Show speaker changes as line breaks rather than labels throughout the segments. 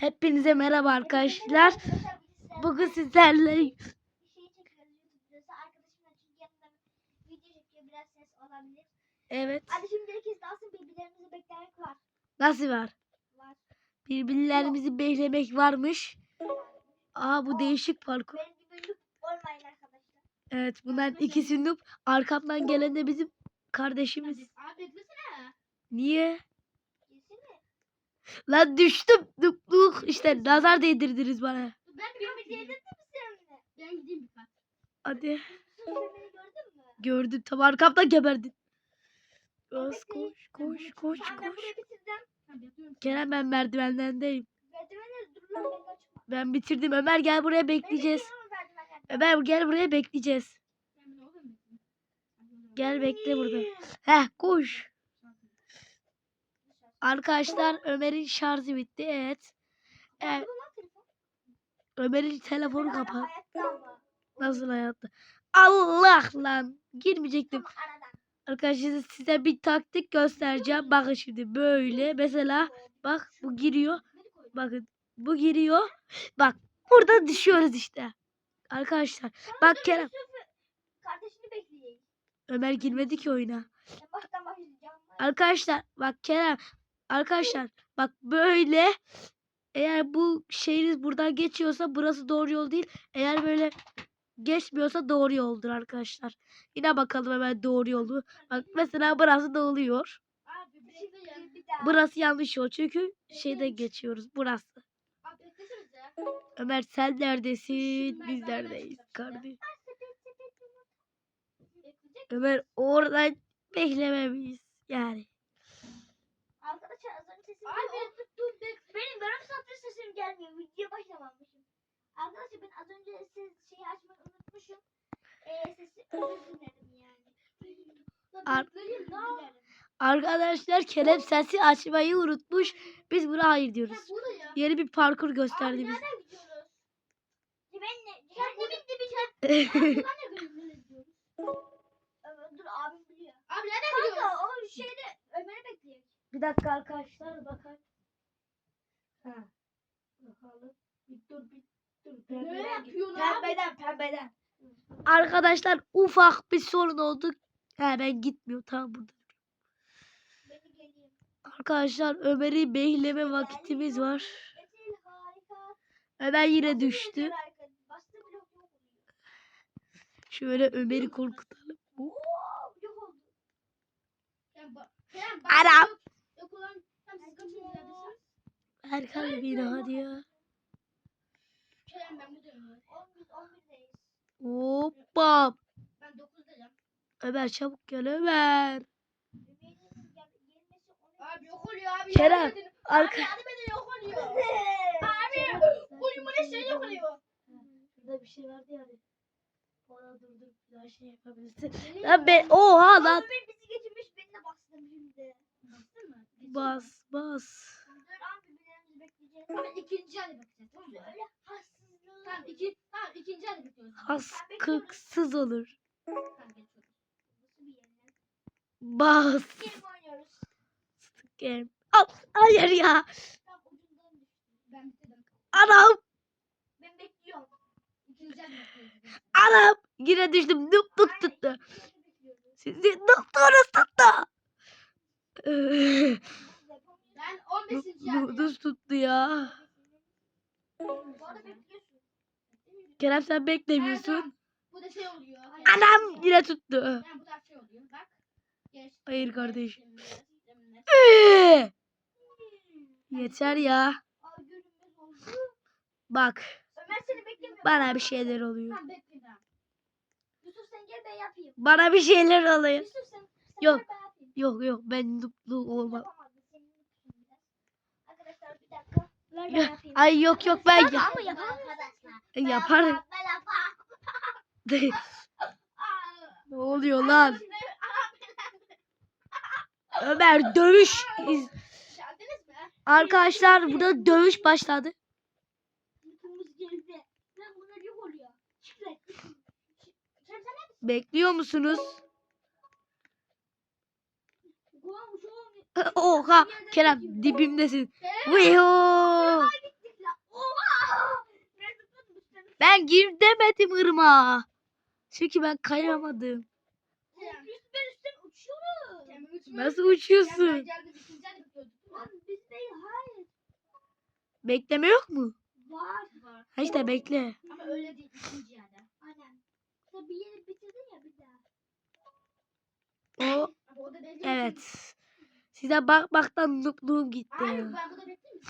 Hepinize merhaba arkadaşlar. Bugün sizlerle
şey
evet
Hadi şimdi herkes dalsın birbirlerimizi beklemek var.
nasıl var?
Var.
Birbirlerimizi beklemek varmış. Aa bu değişik parkur.
Olmayın arkadaşlar.
Evet bunların ikisi noob. Arkamdan gelen de bizim kardeşimiz.
Abi beklesene.
Niye? Lan düştüm. Noobluk işte nazar değdirdiniz bana.
Ben bir? Ben gideyim.
Hadi. Gördüm tam arkamdan geberdin. Koş
Evet,
koş koş koş koş. Kerem ben
kaçma.
Ben bitirdim. Ömer gel buraya bekleyeceğiz. Ömer gel buraya bekleyeceğiz. Gel bekle burada. Heh koş. Arkadaşlar Ömer'in şarjı bitti. Evet. Evet. Ömer'in telefonu
ama.
Nasıl hayatta? Allah lan. Girmeyecektim. Arkadaşlar size bir taktik göstereceğim. Bakın şimdi böyle. Mesela bak bu giriyor. Bakın bu giriyor. Bak burada düşüyoruz işte. Arkadaşlar bak Kerem.
Kardeşini.
Ömer girmedi ki oyuna. Arkadaşlar bak Kerem. Arkadaşlar bak böyle eğer bu şehriniz buradan geçiyorsa burası doğru yol değil. Eğer böyle geçmiyorsa doğru yoldur arkadaşlar. Yine bakalım hemen doğru yolu. Bak mesela burası da oluyor.
Daha.
Burası yanlış yol çünkü şeyde geçiyoruz. Burası. Ömer sen neredesin? Biz neredeyiz kardeşim? Ömer oradan beklememeyiz. Yani.
Arkadaşlar az önce sesim Abi dur bek. Benim yarım saattir sesim gelmiyor. Video başlamamışım. Arkadaşlar ben az önce ses şeyi açmayı unutmuşum. Ee, sesi özür dilerim yani.
Ar-
Bekleyin lan.
Arkadaşlar Kerem sesi açmayı unutmuş. Biz buna hayır diyoruz. Yeni bir parkur gösterdi bize. Bir dakika arkadaşlar bakın. Ha. Bakalım. Bir dur bir dur.
Ne yapıyorsun abi?
Pembeden pembeden. Arkadaşlar ufak bir sorun oldu. He ben gitmiyorum tamam burada. Arkadaşlar Ömer'i bekleme vakitimiz var. Ömer yine düştü. Şöyle Ömer'i korkutalım.
Neredesiniz?
Erkan bir hadi ya.
Kerem ben buradayım. 11 11'deyiz.
Hoppa.
Ben 9'dayım.
Ömer çabuk gel Ömer.
Ümeyye'nin gel- gelmesi onu- Abi yok oluyor abi.
Kerem, arka-
Abi yardım edin yok oluyor. abi uyumun şey yok oluyor.
Şurada bir şey vardı ya. hani. Ona durdur bir şey yapabilirsin. Lan ben oha lan.
Ömer bizi geçirmiş beni de bastım şimdi. Bastın mı?
Bas bas.
Dur abi birbirimizi bekleyeceğiz. Tamam ikinci hali bekleyeceğiz. Tamam öyle. Tamam iki tamam ikinci hali bekliyoruz.
Olur.
Bir yer lan?
Bas.
Game.
Al, hayır ya. Anam.
Ben bekliyorum.
Anam. Yine düştüm. Nupluk
Aynen,
tuttu. Sizi nupluğunuz tuttu.
Ben 15. hali.
Nupluğunuz tuttu ya. Kerem sen beklemiyorsun.
Bu da şey oluyor.
Anam yine tuttu.
Yani bu da şey oluyor. Bak. Geç.
Hayır kardeş. Yeter ya. Bak bana bir şeyler oluyor. Bana bir şeyler oluyor. Yok. Yok yok ben nuplu olmam. Ay yok yok ben ya- yaparım. ne oluyor lan? Ömer dövüş. Arkadaşlar burada dövüş başladı. Bekliyor musunuz? Oha Kerem dibimdesin. Ben gir demedim ırmağa. Çünkü ben kayamadım. Nasıl uçuyorsun? Bekleme yok mu?
Var. Var.
Ha işte bekle.
Ama öyle değil ikinci yerde. Aynen. Sen bir yeri bitirdin ya bir daha.
O evet. Size bak baktan nupluğum gitti.
Hayır
ya.
ben burada bekleyeyim.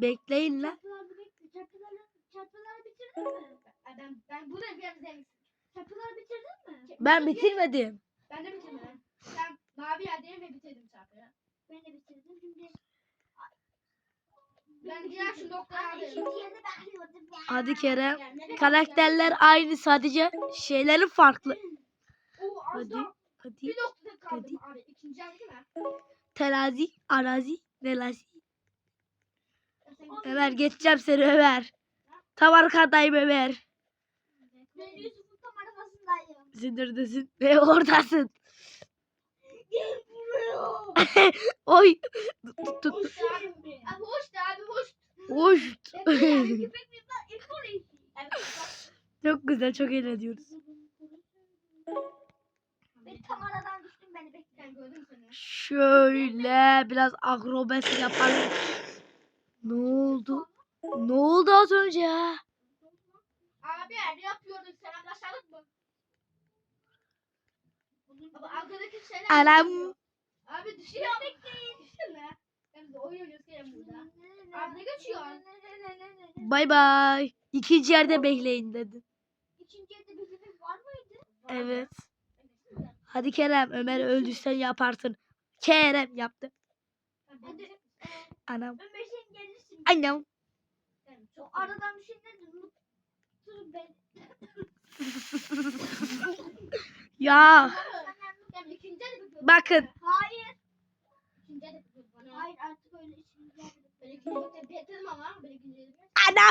Bekleyin lan.
Çarpıları bitirdin mi? Ben, ben buradayım biraz izleyin. Çarpıları bitirdin mi?
Ben bitirmedim.
Yerdeyim ve bitirdim çarpıyı. Ben de bitirdim. Şimdi ben diğer şu ya.
Hadi Kerem. Karakterler aynı sadece şeyleri farklı.
Oo, az
Hadi.
daha
Hadi.
bir noktada kaldım abi. İkinci değil mi?
Terazi, arazi, nelazi. Ömer geçeceğim seni Ömer. Tam arkadayım Ömer.
Ben Yusuf'un tam arabasındayım.
Neredesin? Ve oradasın.
Gel buraya.
Oy. Tut tut.
Hoş abi. Abi hoş abi hoş.
Hoş. Çok güzel, çok eğleniyoruz.
Düştüm beni bekleyen.
Şöyle biraz akrobasi yapalım. Ne oldu? Ne oldu az önce ya?
Abi ne yapıyordun sen anlaşalım mı? Abi arkadaki şeyler düşüyor. Abi düşüyor. Bekleyin. Düştü mü? Hem de oyun oynuyoruz gelin burada. Abi ne geçiyor?
Bay bay. İkinci yerde bekleyin dedi.
İkinci yerde bir bebek var mıydı?
Evet. Hadi Kerem, Ömer öldürsen yaparsın. Kerem yaptı.
Hadi.
Anam.
Ömer sen gelirsin.
Anam.
Aradan mü? Dur ben.
Ya.
Yani ikinci yerde bir bebek.
Bakın.
Hayır. Artık öyle.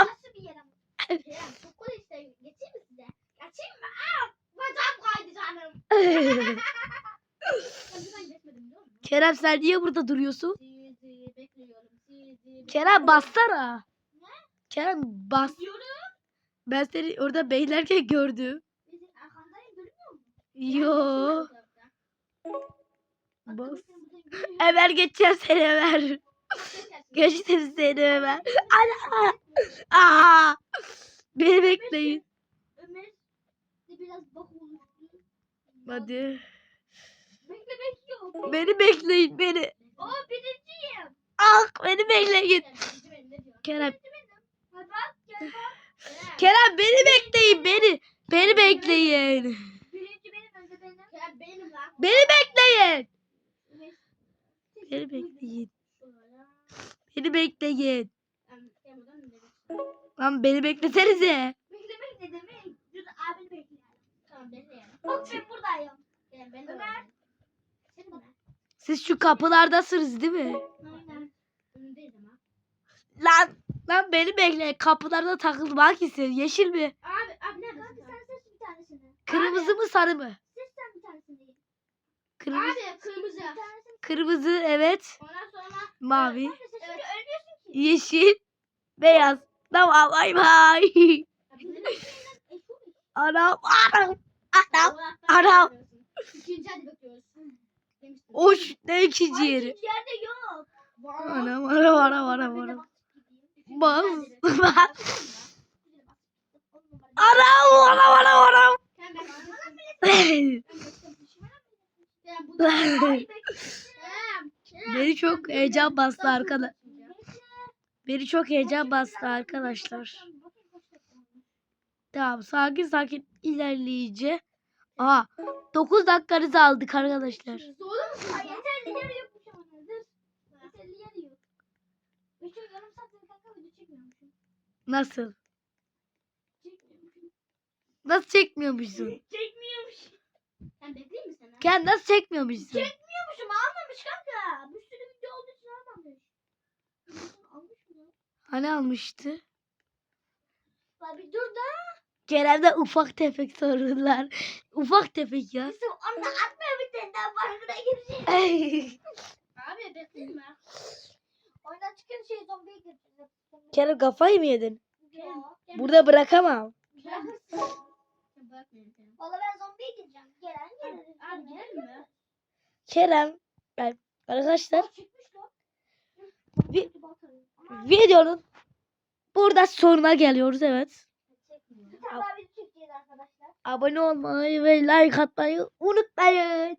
Nasıl bir yer ama? Kerem çok kolay işte. Geçeyim mi size? Geçeyim mi? Aa! Bacağım kaydı canım. Ben buradan geçmedim biliyor musun?
Kerem sen niye burada duruyorsun? Kerem bassana.
bekliyorum.
Kerem bas. Ben seni orada beylerken gördüm. Yo. Bas. Ömer geçeceğim seni Ömer.
musun?
Geçtim seni Ömer. Ana. Aa. Beni bekleyin. Hadi. Beni bekleyin beni.
Aa birinciyim.
Ah beni bekleyin. Kerem.
Hadi bak gel bak.
Kerem beni bekleyin beni. Beni bekleyin.
Birinci benim önce benim. Kerem benim lan.
Beni bekleyin. Beni bekleyin. Beni bekleyin. Lan beni beklesenize.
Beklemek ne demek? Dur abini bekleyelim. Tamam bekleyelim. Bak ben buradayım. Ben, ben Ömer. Ben.
Siz şu kapılardasınız değil mi?
Aynen. Önündeyiz ama.
Lan lan beni bekleyin. Kapılarda takılmak istiyorum. Yeşil mi?
Abi abi neredesin? Abi sen seç bir tanesini.
Kırmızı mı sarı mı?
Seç sen bir tanesini.
Kırmızı.
Abi kırmızı. Bir tanesini.
Kırmızı evet.
Ondan sonra.
Mavi.
Ki.
Yeşil. Beyaz. Tamam bay bay. Anam anam. Anam. Anam.
İkinci hadi. Demiştim.
Oş ne ikinci yeri.
ikinci yerde yok.
Anam anam anam anam anam. Bas. Bas. Anam anam anam anam. Beni çok heyecan bastı arkadaş. Beni çok heyecan bastı arkadaşlar. Tamam sakin sakin ilerleyince. Aa 9 dakikanızı aldık arkadaşlar. Nasıl? Nasıl çekmiyormuşsun?
Çekmiyormuş. Sen bekleyeyim mi sana?
Kendi nasıl çekmiyormuşsun?
Çekmiyormuşum almamış kanka.
Hani almıştı?
Abi dur da.
Kerem'de ufak tefek sorunlar. Ufak tefek ya.
Yusuf onu atmıyor bir tane daha farkına girecek. Abi bekleyeyim mi? Oyundan çıkan şey zombiye gireceğiz.
Kerem kafayı mı yedin?
Burada.
Burada bırakamam.
Valla ben zombiye gireceğim. Gelen gelir.
Abi gidelim mi?
Kerem ben arkadaşlar
Bak çıkmış lan.
Vi- videonun burada sonuna geliyoruz evet. Abone olmayı ve like atmayı unutmayın.